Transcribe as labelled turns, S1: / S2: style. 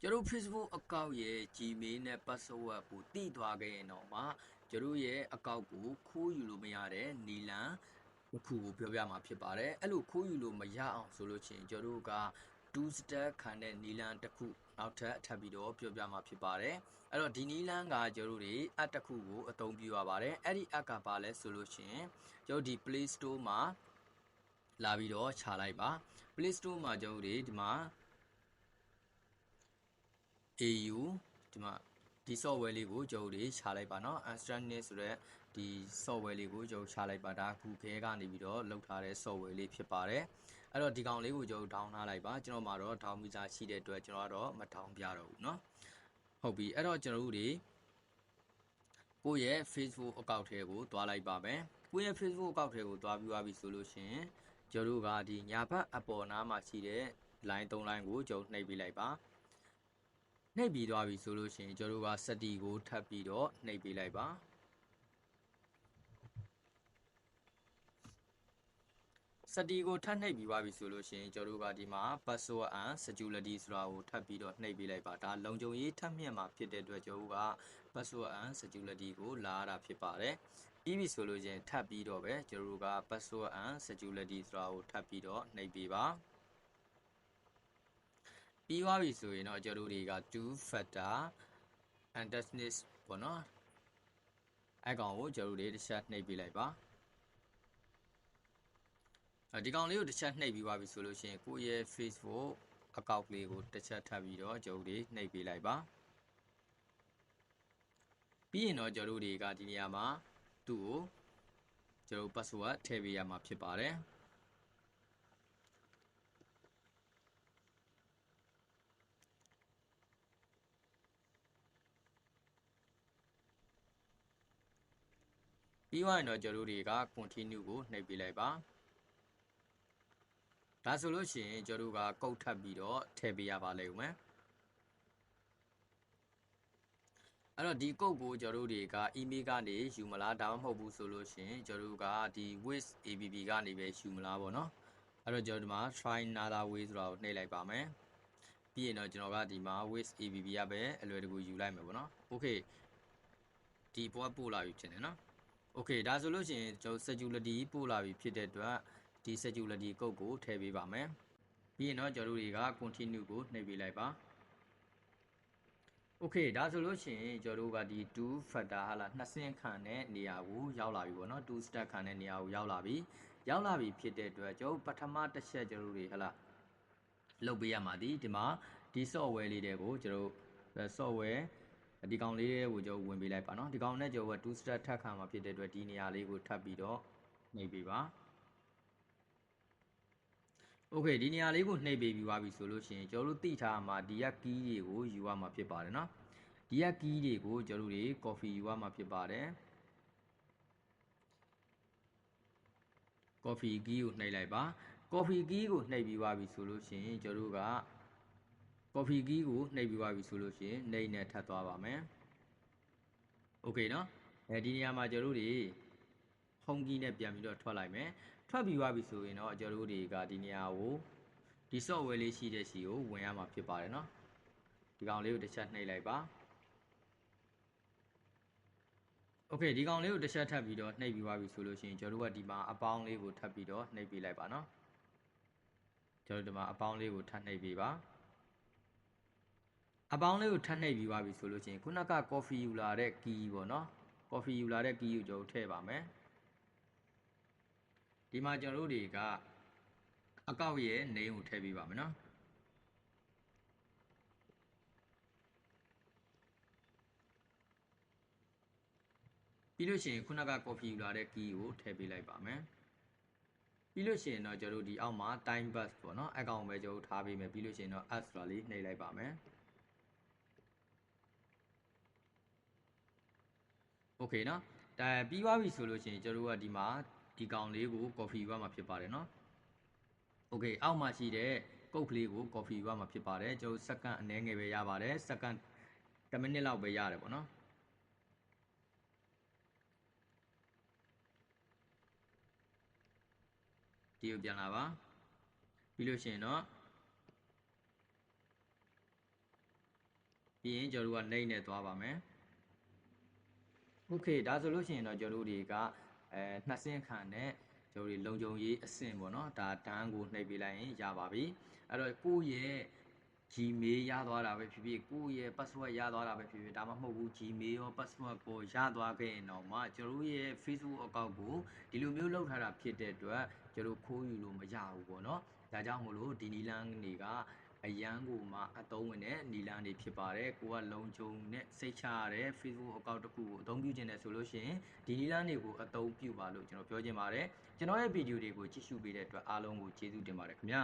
S1: ကျွန်တော် Facebook account ရဲ့ Gmail နဲ့ password ကိုတည်သွားခဲ့ရင်တော့မှကျွန်တော်ရဲ့ account ကိုခိုးယူလို့မရတဲ့နီလန်တစ်ခုကိုပြောပြမှာဖြစ်ပါတယ်အဲ့လိုခိုးယူလို့မရအောင်ဆိုလို့ချင်းကျွန်တော်က2 step ခံတဲ့နီလန်တစ်ခုနောက်ထပ်ထပ်ပြီးတော့ပြောပြမှာဖြစ်ပါတယ်အဲ့တော့ဒီနီလန်ကကျွန်တော်တွေ app တစ်ခုကိုအသုံးပြုရပါတယ်အဲ့ဒီ app ကဘာလဲဆိုလို့ချင်းကျွန်တော်ဒီ Play Store မှာလာပြီးတော့ခြာလိုက်ပါ Play Store မှာကျွန်တော်တွေဒီမှာ AU ဒီမှာဒီ software လေးကိုကျွန်တော်တို့ရှာလိုက်ပါเนาะ Astranet ဆိုတဲ့ဒီ software လေးကိုကျွန်တော်ရှာလိုက်ပါဒါ Google ကနေပြီးတော့လုပ်ထားတဲ့ software လေးဖြစ်ပါတယ်အဲ့တော့ဒီကောင်လေးကိုကျွန်တော် down ထားလိုက်ပါကျွန်တော်မှာတော့ down မိစားရှိတဲ့အတွက်ကျွန်တော်ကတော့မ down ပြတော့ဘူးเนาะဟုတ်ပြီအဲ့တော့ကျွန်တော်တို့တွေကိုယ့်ရဲ့ Facebook account ထဲကိုတွားလိုက်ပါမယ်ကိုယ့်ရဲ့ Facebook account ထဲကိုတွားပြီးသွားပြီဆိုလို့ရှိရင်ကျွန်တော်တို့ကဒီညာဘက်အပေါ်နားမှာရှိတဲ့ line 3 line ကိုကျွန်တော်နှိပ်ပေးလိုက်ပါ နှိပ်ပြီးသွားပြီဆိုလို့ရှိရင်ကျွန်တော်တို့ကစတီကိုထပ်ပြီးတော့နှိပ်ပေးလိုက်ပါစတီကိုထပ်နှိပ်ပြီးသွားပြီဆိုလို့ရှိရင်ကျွန်တော်တို့ကဒီမှာ password and security ဆိုတာကိုထပ်ပြီးတော့နှိပ်ပေးလိုက်ပါဒါလုံခြုံရေးထပ်မြင့်မှာဖြစ်တဲ့အတွက်ကျွန်တော်တို့က password and security ကိုလာရတာဖြစ်ပါတယ်ပြီးပြီဆိုလို့ချင်းထပ်ပြီးတော့ပဲကျွန်တော်တို့က password and security ဆိုတာကိုထပ်ပြီးတော့နှိပ်ပေးပါ ပြီးသွားပြီဆိုရင်တော့ကျွန်တော်တို့တွေက2 factor antagonist ပေါ့နော်အဲကောင်ကိုကျွန်တော်တို့တွေတစ်ချက်နှိပ်ပေးလိုက်ပါအဲဒီကောင်လေးကိုတစ်ချက်နှိပ်ပြီးသွားပြီဆိုလို့ရှိရင်ကိုယ့်ရဲ့ Facebook account လေးကိုတစ်ချက်ထပ်ပြီးတော့ကျွန်တော်တို့တွေနှိပ်ပေးလိုက်ပါပြီးရင်တော့ကျွန်တော်တို့တွေကဒီနေရာမှာသူ့ကိုကျွန်တော် password ထည့်ပေးရမှာဖြစ်ပါတယ် ပြီးသွားရင်တော့ကျွန်တော်တို့တွေက continue ကိုနှိပ်ပေးလိုက်ပါဒါဆိုလို့ရှိရင်ကျွန်တော်တို့ကကုတ်ထပ်ပြီးတော့ထည့်ပေးရပါလိမ့်မယ်အဲ့တော့ဒီကုတ်ကိုကျွန်တော်တို့တွေက email ကနေယူမလားဒါမှမဟုတ်ဘူးဆိုလို့ရှိရင်ကျွန်တော်တို့ကဒီ with app ကနေပဲယူမလားပေါ့နော်အဲ့တော့ကျွန်တော်ဒီမှာ try another way ဆိုတာကိုနှိပ်လိုက်ပါမယ်ပြီးရင်တော့ကျွန်တော်ကဒီမှာ with app ရပဲအလွယ်တကူယူလိုက်မယ်ပေါ့နော် okay ဒီပေါ်ပို့လာပြီဖြစ်နေနော် Okay ဒါဆိုလို့ရှိရင်ကျွန်တော် security ပို့လာပြီဖြစ်တဲ့အတွက်ဒီ security code ကိုထည့်ပေးပါမယ်ပြီးရင်တော့ကျွန်တော်တို့တွေက continue ကိုနှိပ်ပေးလိုက်ပါ Okay ဒါဆိုလို့ရှိရင်ကျွန်တော်တို့ကဒီ2 factor ဟာလားနှစ်ဆင့်ခံတဲ့နေရာကိုရောက်လာပြီပေါ့နော်2 step ခံတဲ့နေရာကိုရောက်လာပြီရောက်လာပြီဖြစ်တဲ့အတွက်ကျွန်တော်ပထမတစ်ချက်ကျွန်တော်တို့တွေဟာလားလုပ်ပေးရမှာဒီဒီမှာဒီ software လေးတွေကိုကျွန်တော်တို့ software ဒီကောင်လေးကိုကျွန်တော်ဝင်ပေးလိုက်ပါနော်ဒီကောင်နဲ့ကျွန်တော်က2 step ထပ်ခံမှာဖြစ်တဲ့အတွက်ဒီနေရာလေးကိုထပ်ပြီးတော့နှိပ်ပေးပါโอเคဒီနေရာလေးကိုနှိပ်ပေးပြီးသွားပြီဆိုလို့ရှိရင်ကျွန်တော်တို့သိထားမှာဒီက key တွေကိုယူရမှာဖြစ်ပါတယ်နော်ဒီက key တွေကိုကျွန်တော်တို့တွေ coffee ယူရမှာဖြစ်ပါတယ် coffee key ကိုနှိပ်လိုက်ပါ coffee key ကိုနှိပ်ပြီးသွားပြီဆိုလို့ရှိရင်ကျွန်တော်တို့က coffee key ကိုနှိပ်ပြီးသွားပြီဆိုလို့ရှိရင်နှိပ်နဲ့ထပ်သွားပါမယ်โอเคเนาะအဲဒီနေရာမှာကျွန်တော်တို့တွေ home key နဲ့ပြန်ပြီးတော့ထွက်လိုက်မယ်ထွက်ပြီးသွားပြီဆိုရင်တော့ကျွန်တော်တို့တွေကဒီနေရာကိုဒီ software လေးရှိတဲ့စီကိုဝင်ရမှာဖြစ်ပါတယ်เนาะဒီကောင်လေးကိုတစ်ချက်နှိပ်လိုက်ပါโอเคဒီကောင်လေးကိုတစ်ချက်ထပ်ပြီးတော့နှိပ်ပြီးသွားပြီဆိုလို့ရှိရင်ကျွန်တော်တို့ကဒီမှာအပေါင်းလေးကိုထပ်ပြီးတော့နှိပ်ပေးလိုက်ပါเนาะကျွန်တော်ဒီမှာအပေါင်းလေးကိုထပ်နှိပ်ပေးပါ အပေါင်းလေးကိုထပ်နှိပ်ပြီးသွားပြီဆိုလို့ချင်းခုနက coffee ယူလာတဲ့ key ပေါ့နော် coffee ယူလာတဲ့ key ကိုကျွန်တော်ထည့်ပါမယ်ဒီမှာကျွန်တော်တို့တွေကအကောက်ရဲ့ name ကိုထည့်ပေးပါမယ်နော်ပြီးလို့ရှိရင်ခုနက coffee ယူလာတဲ့ key ကိုထည့်ပေးလိုက်ပါမယ်ပြီးလို့ရှိရင်တော့ကျွန်တော်တို့ဒီအောက်မှာ time bus ပေါ့နော်အကောင်ပဲကျွန်တော်ထားပေးမယ်ပြီးလို့ရှိရင်တော့ add ဆိုတာလေးနှိပ်လိုက်ပါမယ် โอเคเนาะဒါပြီးသွားပြီဆိုလို့ရှိရင်ကျွန်တော်တို့ကဒီမှာဒီကောင်လေးကို coffee ယူရမှာဖြစ်ပါတယ်เนาะโอเคအောက်မှာရှိတဲ့ကုတ်ကလေးကို coffee ယူရမှာဖြစ်ပါတယ်ကျွန်တော်စက္ကန့်အနည်းငယ်ပဲရပါတယ်စက္ကန့်10မိနစ်လောက်ပဲရတယ်ပေါ့เนาะဒီကိုပြန်လာပါပြီးလို့ရှိရင်တော့ ပြီးရင်ကျွန်တော်တို့ကနှိမ့်နဲ့သွားပါမယ် โอเคဒါဆိုလို့ရှိရင်တော့ကျွန်တော်တို့တွေကအဲနှစ်ဆင့်ခံနဲ့ကျွန်တော်တို့လုံခြုံရေးအဆင့်ပေါ့နော်ဒါတန်းကိုနှိပ်ပေးလိုက်ရင်ရပါပြီအဲ့တော့ကိုယ့်ရဲ့ Gmail ရသွားတာပဲဖြစ်ဖြစ်ကိုယ့်ရဲ့ password ရသွားတာပဲဖြစ်ဖြစ်ဒါမှမဟုတ်ဘူး Gmail ရော password ကိုရသွားခဲ့ရင်တော့မှကျွန်တော်တို့ရဲ့ Facebook account ကိုဒီလိုမျိုးလုပ်ထားတာဖြစ်တဲ့အတွက်ကျွန်တော်ခိုးယူလို့မရဘူးပေါ့နော်ဒါကြောင့်မို့လို့ဒီနီလန်းတွေက အရန်ကိုမှအသုံးဝင်တဲ့နီလန်းတွေဖြစ်ပါတယ်ကိုကလုံခြုံနဲ့စိတ်ချရတဲ့ Facebook account တစ်ခုကိုအသုံးပြုခြင်းနဲ့ဆိုလို့ရှိရင်ဒီနီလန်းတွေကိုအသုံးပြုပါလို့ကျွန်တော်ပြောချင်ပါတယ်ကျွန်တော်ရဲ့ဗီဒီယိုတွေကိုကြည့်ရှုပေးတဲ့အတွက်အားလုံးကိုကျေးဇူးတင်ပါတယ်ခင်ဗျာ